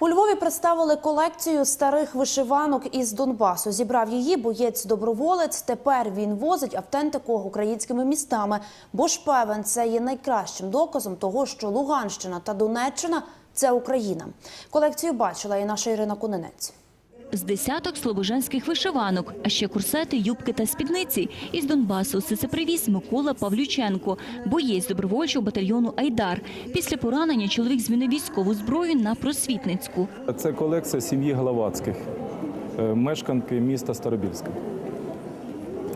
У Львові представили колекцію старих вишиванок із Донбасу. Зібрав її боєць-доброволець. Тепер він возить автентику українськими містами. Бо ж певен, це є найкращим доказом того, що Луганщина та Донеччина це Україна. Колекцію бачила і наша Ірина Конинець. З десяток слобожанських вишиванок, а ще курсети, юбки та спідниці. Із Донбасу все це привіз Микола Павлюченко, боєць добровольчого батальйону «Айдар». Після поранення чоловік змінив військову зброю на просвітницьку. Це колекція сім'ї Головацьких, е, мешканки міста Старобільська.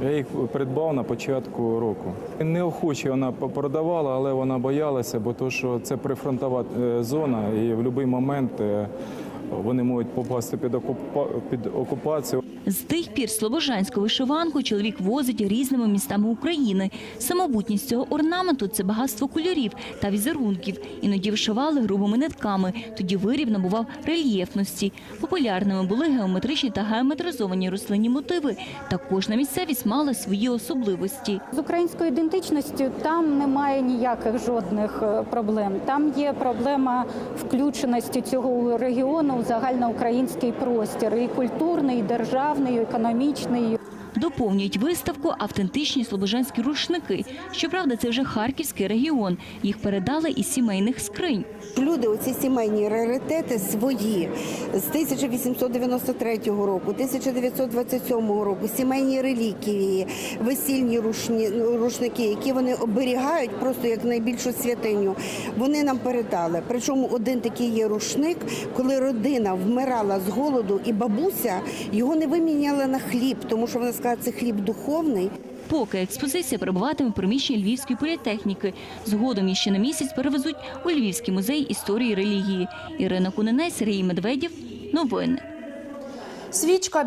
Я їх придбав на початку року. Неохоче вона продавала, але вона боялася, бо то, що це прифронтова е, зона, і в будь-який момент е, вони можуть попасти під, окупа... під окупацію. З тих пір слобожанську вишиванку чоловік возить різними містами України. Самобутність цього орнаменту – це багатство кольорів та візерунків. Іноді вишивали грубими нитками, тоді виріб набував рельєфності. Популярними були геометричні та геометризовані рослинні мотиви. Та кожна місцевість мала свої особливості. З українською ідентичністю там немає ніяких жодних е, проблем. Там є проблема включеності цього регіону у загальноукраїнський простір, і культурний, і державний, і економічний. Доповнюють виставку автентичні слобожанські рушники. Щоправда, це вже Харківський регіон. Їх передали із сімейних скринь. Люди, оці сімейні раритети свої з 1893 року, 1927 року, сімейні реліквії, весільні рушні, рушники, які вони оберігають просто як найбільшу святиню. Вони нам передали. Причому один такий є рушник, коли родина вмирала з голоду, і бабуся його не виміняла на хліб, тому що вона сказала, це хліб духовний. Поки експозиція перебуватиме в приміщенні Львівської політехніки. Згодом її ще на місяць перевезуть у Львівський музей історії і релігії. Ірина Кунинець, Сергій Медведєв. Новини. Свічка